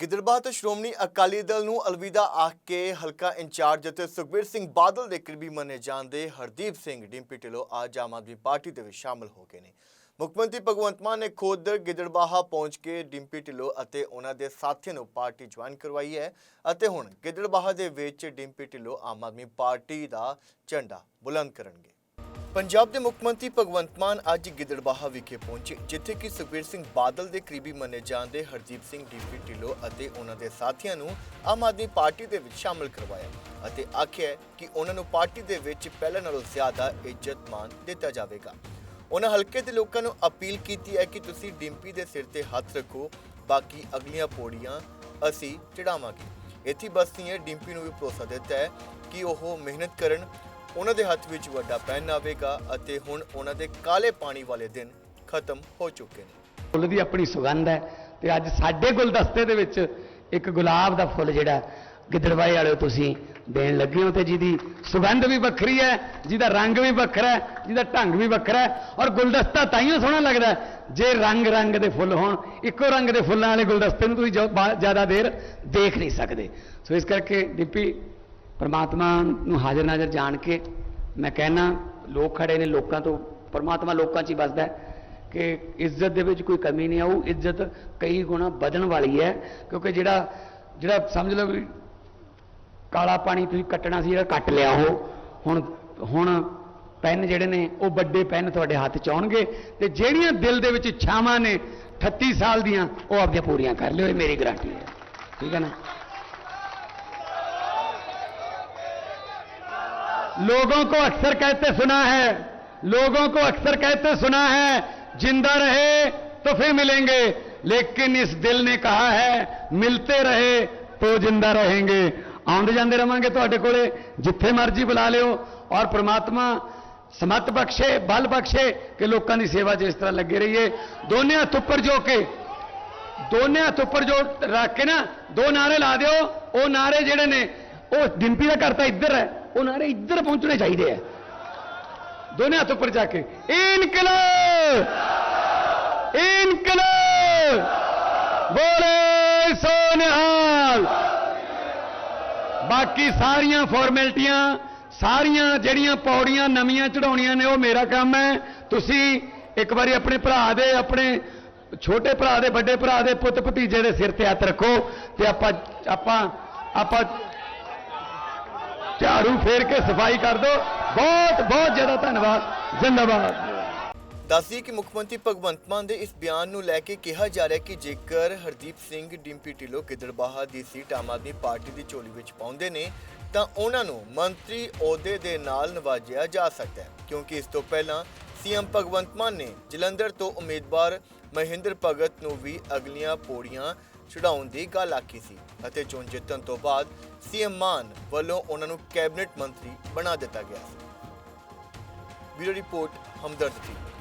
ਗਿੱਦੜਬਾਹ ਤੋਂ ਸ਼੍ਰੋਮਣੀ ਅਕਾਲੀ ਦਲ ਨੂੰ ਅਲਵਿਦਾ ਆਖ ਕੇ ਹਲਕਾ ਇੰਚਾਰਜ ਅਤੇ ਸੁਖਬੀਰ ਸਿੰਘ ਬਾਦਲ ਦੇ ਕਰੀਬੀ ਮੰਨੇ ਜਾਂਦੇ ਹਰਦੀਪ ਸਿੰਘ, ਡਿੰਪੀ ਢਿੱਲੋਂ ਅੱਜ ਆਮ ਆਦਮੀ ਪਾਰਟੀ ਦੇ ਵਿੱਚ ਸ਼ਾਮਲ ਹੋ ਗਏ ਨੇ। ਮੁੱਖ ਮੰਤਰੀ ਭਗਵੰਤ ਮਾਨ ਨੇ ਖੁਦ ਗਿੱਦੜਬਾਹਾ ਪਹੁੰਚ ਕੇ ਡਿੰਪੀ ਢਿੱਲੋਂ ਅਤੇ ਉਹਨਾਂ ਦੇ ਸਾਥੀਆਂ ਨੂੰ ਪਾਰਟੀ ਜੁਆਇਨ ਕਰਵਾਈ ਹੈ ਅਤੇ ਹੁਣ ਗਿੱਦੜਬਾਹਾ ਦੇ ਵਿੱਚ ਡਿੰਪੀ ਢਿੱਲੋਂ ਆਮ ਆਦਮੀ ਪਾਰਟੀ ਦਾ ਝੰਡਾ ਬੁਲੰਦ ਕਰਨਗੇ। ਪੰਜਾਬ ਦੇ ਮੁੱਖ ਮੰਤਰੀ ਭਗਵੰਤ ਮਾਨ ਅੱਜ ਗਿੱਦੜਬਾਹਾ ਵਿਖੇ ਪਹੁੰਚੇ, ਜਿੱਥੇ ਕਿ ਸੁਖਬੀਰ ਸਿੰਘ ਬਾਦਲ ਦੇ ਕਰੀਬੀ ਮੰਨੇ ਜਾਂਦੇ ਹਰਦੀਪ ਸਿੰਘ, ਡੀਪੀ ਢਿੱਲੋਂ ਅਤੇ ਉਹਨਾਂ ਦੇ ਸਾਥੀਆਂ ਨੂੰ ਆਮ ਆਦਮੀ ਪਾਰਟੀ ਦੇ ਵਿੱਚ ਸ਼ਾਮਲ ਕਰਵਾਇਆ ਅਤੇ ਆਖਿਆ ਕਿ ਉਹਨਾਂ ਨੂੰ ਪਾਰਟੀ ਦੇ ਵਿੱਚ ਪਹਿਲਾਂ ਨਾਲੋਂ ਜ਼ਿਆਦਾ ਇੱਜ਼ਤ ਮਾਨ ਦਿੱਤਾ ਜਾਵੇਗਾ। ਉਹਨਾਂ ਹਲਕੇ ਦੇ ਲੋਕਾਂ ਨੂੰ ਅਪੀਲ ਕੀਤੀ ਹੈ ਕਿ ਤੁਸੀਂ ਡਿੰਪੀ ਦੇ ਸਿਰ ਤੇ ਹੱਥ ਰੱਖੋ, ਬਾਕੀ ਅਗਲੀਆਂ ਪੌੜੀਆਂ ਅਸੀਂ ਚੜਾਵਾਂਗੇ। ਇੱਥੇ ਬਸਤੀਆਂ, ਡਿੰਪੀ ਨੂੰ ਵੀ ਭਰੋਸਾ ਦਿੱਤਾ ਹੈ ਕਿ ਉਹ ਮਿਹਨਤ ਕਰਨ ਉਹਨਾਂ ਦੇ ਹੱਥ ਵਿੱਚ ਵੱਡਾ ਪੈਨ ਆਵੇਗਾ ਅਤੇ ਹੁਣ ਉਹਨਾਂ ਦੇ ਕਾਲੇ ਪਾਣੀ ਵਾਲੇ ਦਿਨ ਖਤਮ ਹੋ ਚੁੱਕੇ ਨੇ। ਫੁੱਲ ਦੀ ਆਪਣੀ ਸੁਗੰਧ ਹੈ ਤੇ ਅੱਜ ਸਾਡੇ ਗੁਲਦਸਤੇ ਦੇ ਵਿੱਚ ਇੱਕ ਗੁਲਾਬ ਦਾ ਫੁੱਲ ਜਿਹੜਾ ਗਿੱਦੜਵਾਏ ਵਾਲਿਓ ਤੁਸੀਂ ਦੇਣ ਲੱਗੇ ਹੋ ਤੇ ਜਿਹਦੀ ਸੁਗੰਧ ਵੀ ਵੱਖਰੀ ਹੈ, ਜਿਹਦਾ ਰੰਗ ਵੀ ਵੱਖਰਾ ਹੈ, ਜਿਹਦਾ ਢੰਗ ਵੀ ਵੱਖਰਾ ਹੈ ਔਰ ਗੁਲਦਸਤਾ ਤਾਈਓ ਸੋਹਣਾ ਲੱਗਦਾ ਜੇ ਰੰਗ ਰੰਗ ਦੇ ਫੁੱਲ ਹੋਣ, ਇੱਕੋ ਰੰਗ ਦੇ ਫੁੱਲਾਂ ਵਾਲੇ ਗੁਲਦਸਤੇ ਨੂੰ ਤੁਸੀਂ ਜ਼ਿਆਦਾ ਦੇਰ ਦੇਖ ਨਹੀਂ ਸਕਦੇ। ਸੋ ਇਸ ਕਰਕੇ ਡਿੱਪੀ ਪਰਮਾਤਮਾ ਨੂੰ ਹਾਜ਼ਰ ਨਾਜ਼ਰ ਜਾਣ ਕੇ ਮੈਂ ਕਹਿਣਾ, ਲੋਕ ਖੜੇ ਨੇ ਲੋਕਾਂ ਤੋਂ, ਪਰਮਾਤਮਾ ਲੋਕਾਂ 'ਚ ਹੀ ਵੱਸਦਾ ਕਿ ਇੱਜ਼ਤ ਦੇ ਵਿੱਚ ਕੋਈ ਕਮੀ ਨਹੀਂ ਆਊ। ਇੱਜ਼ਤ ਕਈ ਗੁਣਾ ਵਧਣ ਵਾਲੀ ਹੈ, ਕਿਉਂਕਿ ਜਿਹੜਾ ਜਿਹੜਾ ਸਮਝ ਲਓ ਵੀ ਕਾਲਾ ਪਾਣੀ ਤੁਸੀਂ ਕੱਟਣਾ ਸੀ, ਜਿਹੜਾ ਕੱਟ ਲਿਆ ਉਹ, ਹੁਣ ਹੁਣ ਪੈਨ ਜਿਹੜੇ ਨੇ, ਉਹ ਵੱਡੇ ਪੈਨ ਤੁਹਾਡੇ ਹੱਥ ਚ ਆਉਣਗੇ ਤੇ ਜਿਹੜੀਆਂ ਦਿਲ ਦੇ ਵਿੱਚ ਇੱਛਾਵਾਂ ਨੇ 38 ਸਾਲ ਦੀਆਂ, ਉਹ ਆਪਦੀਆਂ ਪੂਰੀਆਂ ਕਰ ਲਿਓ, ਇਹ ਮੇਰੀ ਗਾਰੰਟੀ ਹੈ। ਠੀਕ ਹੈ ਨਾ? लोगों को अक्सर कहते सुना है लोगों को अक्सर कहते सुना है जिंदा रहे तो फिर मिलेंगे लेकिन इस दिल ने कहा है मिलते रहे तो जिंदा रहेंगे ਆਉਂਦੇ ਜਾਂਦੇ ਰਵਾਂਗੇ ਤੁਹਾਡੇ ਕੋਲੇ ਜਿੱਥੇ ਮਰਜ਼ੀ ਬੁਲਾ ਲਿਓ ਔਰ ਪ੍ਰਮਾਤਮਾ ਸਮਤ ਬਖਸ਼ੇ ਬਲ ਬਖਸ਼ੇ ਕਿ ਲੋਕਾਂ ਦੀ ਸੇਵਾ 'ਚ ਇਸ ਤਰ੍ਹਾਂ ਲੱਗੇ ਰਹੀਏ ਦੋਨੇ ਹੱਥ ਉੱਪਰ ਜੋ ਕੇ ਦੋਨੇ ਹੱਥ ਉੱਪਰ ਜੋ ਰੱਖ ਕੇ ਨਾ ਦੋ ਨਾਰੇ ਲਾ ਦਿਓ ਉਹ ਨਾਰੇ ਜਿਹੜੇ ਨੇ ਉਹ ਡਿੰਪੀ ਦਾ ਘਰ ਤਾਂ ਇੱਧਰ ਹੈ ਉਹ ਨਾਰੇ ਇੱਧਰ ਪਹੁੰਚਣੇ ਚਾਹੀਦੇ ਆ। ਦੋਨੇ ਹੱਥ ਉੱਪਰ ਜਾ ਕੇ, ਇਨਕਲਾਬ! ਇਨਕਲਾਬ! ਬੋਲੇ ਸੋਨਿਹਾਲ! ਬਾਕੀ ਸਾਰੀਆਂ ਫਾਰਮੈਲਟੀਆਂ ਸਾਰੀਆਂ ਜਿਹੜੀਆਂ ਪੌੜੀਆਂ ਨਵੀਆਂ ਚੜਾਉਣੀਆਂ ਨੇ, ਉਹ ਮੇਰਾ ਕੰਮ ਹੈ। ਤੁਸੀਂ ਇੱਕ ਵਾਰੀ ਆਪਣੇ ਭਰਾ ਦੇ, ਆਪਣੇ ਛੋਟੇ ਭਰਾ ਦੇ, ਵੱਡੇ ਭਰਾ ਦੇ ਪੁੱਤ ਭਤੀਜੇ ਦੇ ਸਿਰ ਤੇ ਹੱਥ ਰੱਖੋ ਤੇ ਆਪਾਂ ਆਪਾਂ ਆਪਾਂ ਝਾੜੂ ਫੇਰ ਕੇ ਸਫ਼ਾਈ ਕਰ ਦਿਓ ਬਹੁਤ ਬਹੁਤ ਜ਼ਿਆਦਾ ਧੰਨਵਾਦ। ਜ਼ਿੰਦਾਬਾਦ। ਦੱਸਦੀ ਕਿ ਮੁੱਖ ਮੰਤਰੀ ਭਗਵੰਤ ਮਾਨ ਦੇ ਇਸ ਬਿਆਨ ਨੂੰ ਲੈ ਕੇ ਕਿਹਾ ਜਾ ਰਿਹਾ ਕਿ ਜੇਕਰ ਹਰਦੀਪ ਸਿੰਘ ਡਿੰਪੀ ਢਿੱਲੋਂ ਗਿੱਦੜਬਾਹਾ ਦੀ ਸੀਟ ਆਮ ਆਦਮੀ ਪਾਰਟੀ ਦੀ ਝੋਲੀ ਵਿੱਚ ਪਾਉਂਦੇ ਨੇ, ਤਾਂ ਉਹਨਾਂ ਨੂੰ ਮੰਤਰੀ ਅਹੁਦੇ ਦੇ ਨਾਲ ਨਵਾਜਿਆ ਜਾ ਸਕਦਾ ਹੈ। ਕਿਉਂਕਿ ਇਸ ਤੋਂ ਪਹਿਲਾਂ ਸੀਐਮ ਭਗਵੰਤ ਮਾਨ ਨੇ ਜਲੰਧਰ ਤੋਂ ਉਮੀਦਵਾਰ ਮਹਿੰਦਰ ਭਗਤ ਨੂੰ ਵੀ ਅਗਲੀਆਂ ਪੌੜੀਆਂ ਚੜਾਉਣ ਦੀ ਗੱਲ ਆਖੀ ਸੀ ਅਤੇ ਚੋਣ ਜਿੱਤਣ ਤੋਂ ਬਾਅਦ ਸੀਐਮ ਮਾਨ ਵੱਲੋਂ ਉਹਨਾਂ ਨੂੰ ਕੈਬਨਿਟ ਮੰਤਰੀ ਬਣਾ ਦਿੱਤਾ ਗਿਆ ਸੀ। Bureau report, Hamdard TV